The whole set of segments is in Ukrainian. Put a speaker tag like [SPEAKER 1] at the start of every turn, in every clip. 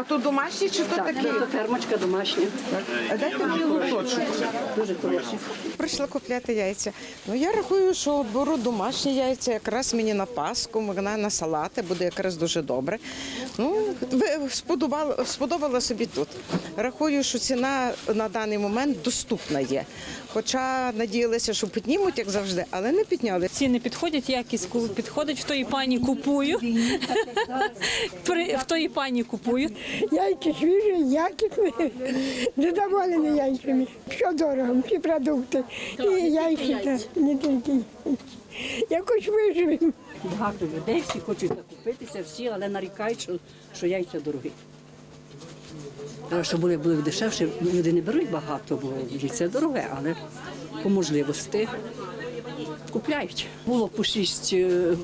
[SPEAKER 1] А то домашні чи то такі?
[SPEAKER 2] То фермочка домашня.
[SPEAKER 1] А дайте мені лоточок.
[SPEAKER 2] Дуже хороші.
[SPEAKER 1] Прийшла купляти яйця. Ну я рахую, що беру домашні яйця, якраз мені на паску, вона на салати, буде якраз дуже добре. Ну, ви- сподобала, сподобала собі тут. Рахую, що ціна на даний момент доступна є. Хоча надіялися, що піднімуть, як завжди, але не підняли.
[SPEAKER 3] Ціни підходять, якість підходить, в тої пані купую. При- В тої пані купую.
[SPEAKER 4] Яйки свіжі, якісні, задоволені яйцями. Що дорого, всі продукти. І яйця, та не тільки. Якось виживемо.
[SPEAKER 2] Багато людей, всі хочуть закупитися, всі, але нарікають, що, що яйця дорогі. Треба, щоб були, були дешевші, люди не беруть багато, бо яйця дороге, але по можливості купляють. Було по 6,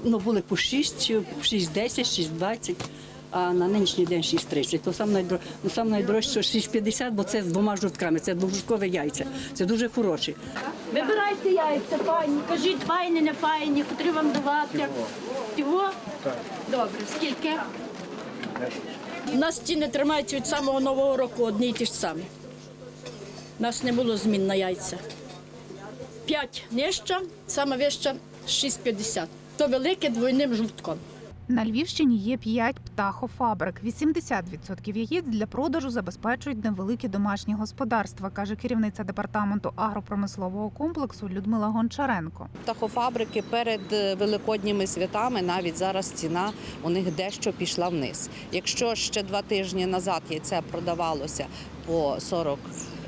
[SPEAKER 2] ну були по 6, 6,10, 6,20, а на нинішній день 6,30. То сам, найдор... ну, сам найдорожче 6,50, бо це з двома жовтками, це двожовткове яйця. Це дуже хороші.
[SPEAKER 5] Вибирайте яйця, пані. Кажіть, файні, не файні, котрі вам давати. Його? Добре, скільки? У нас ціни тримаються від самого нового року одні й ті ж самі. У нас не було змін на яйця. П'ять нижча, саме вища 6,50. То велике двойним жовтком.
[SPEAKER 6] На Львівщині є 5 птахофабрик. 80% яєць для продажу забезпечують невеликі домашні господарства, каже керівниця департаменту агропромислового комплексу Людмила Гончаренко.
[SPEAKER 7] птахофабрики перед е, великодніми святами навіть зараз ціна у них дещо пішла вниз. Якщо ще два тижні назад яйце продавалося по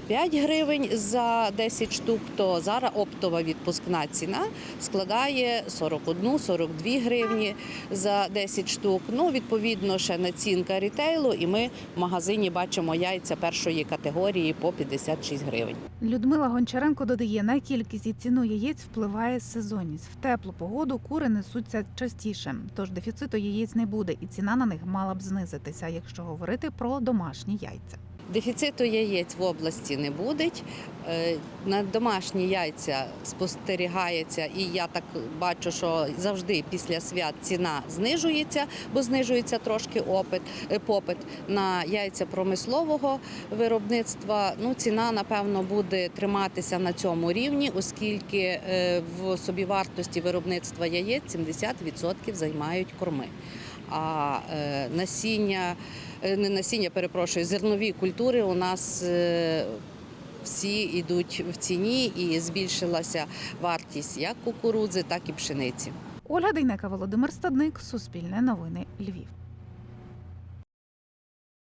[SPEAKER 7] 45 гривень за 10 штук, то зараз оптова відпускна ціна складає 41-42 гривні за 10 штук. Ну, відповідно, ще націнка рітейлу, і ми в магазині бачимо яйця першої категорії по 56 гривень.
[SPEAKER 6] Людмила Гончаренко додає, на кількість і ціну яєць впливає сезонність. В теплу погоду кури несуться частіше, тож дефіциту яєць не буде, і ціна на них мала б знизитися, якщо говорити про домашні яйця.
[SPEAKER 7] Дефіциту яєць в області не буде. На домашні яйця спостерігається, і я так бачу, що завжди після свят ціна знижується, бо знижується трошки опит, е, попит на яйця промислового виробництва. Ну, ціна, напевно, буде триматися на цьому рівні, оскільки е, в собівартості виробництва яєць 70% займають корми. А е, насіння, е, не насіння, перепрошую, зернові культури у нас е, всі йдуть в ціні і збільшилася вартість як кукурудзи, так і пшениці.
[SPEAKER 6] Ольга Дейнека, Володимир Стадник, Суспільне новини, Львів.